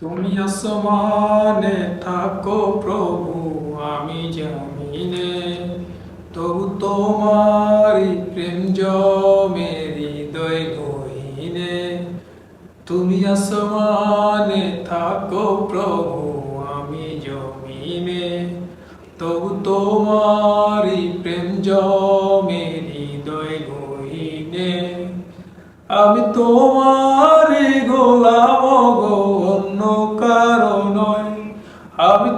তুমি আসমানে থাকো প্রভু, আমি জামিনে। তবু তোমারি প্রেম জমে হৃদয় গহীনে। তুমি আসমানে থাকো প্রভু, আমি জমিনে। তবু তোমারি প্রেম জমে হৃদয় গহীনে। আমি তোমারই গোলাম গো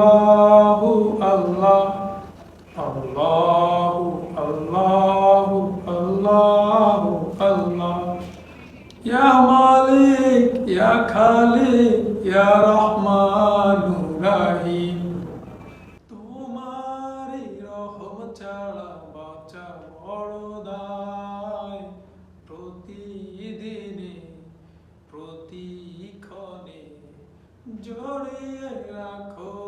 আল্লাহু আল্লাহ আল্লাহু আল্লাহু আল্লাহু আল্লাহ ইয়া মালিক ইয়া খালিক ইয়া রহমানুর রহিম তোমারই রহম ছাড়া বাঁচা বড় দায়। প্রতিদিনে, প্রতিক্ষণে জড়িয়ে রাখো।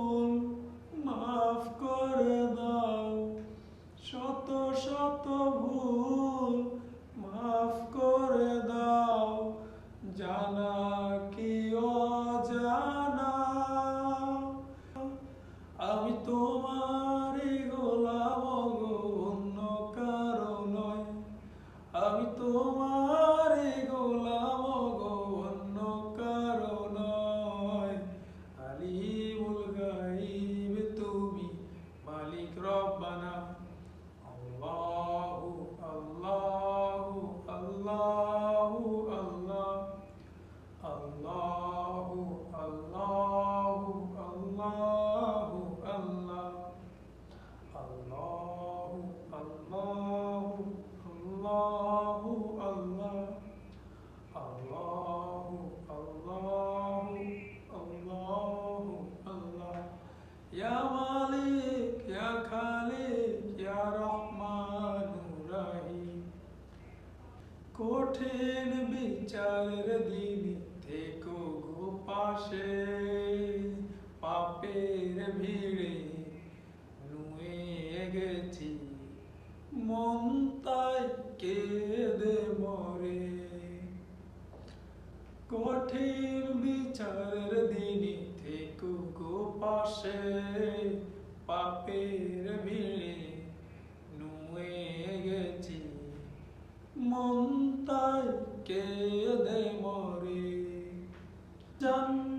কঠিন বিচারের দিন থেকো গো পাশে, পাপের ভিড়ে নুয়ে গেছি। মন তাই কেঁদে মরে। কঠিন বিচারের পাপের ভিড়ে নুয়ে গেছি মন তাই কেঁদে মরে জান্নাতি